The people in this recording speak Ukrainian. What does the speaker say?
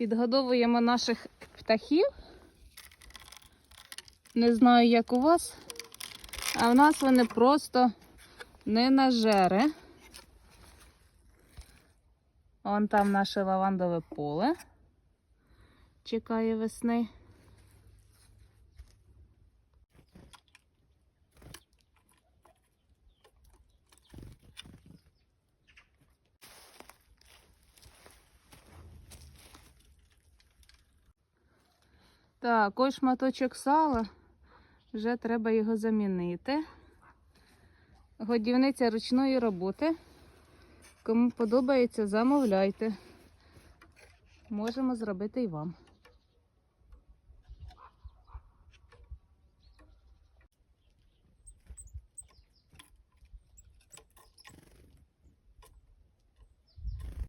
Підгодовуємо наших птахів. Не знаю, як у вас, а в нас вони просто не нажери. Вон там наше лавандове поле. Чекає весни. Так, ось шматочок сала. Вже треба його замінити. Годівниця ручної роботи. Кому подобається, замовляйте. Можемо зробити і вам.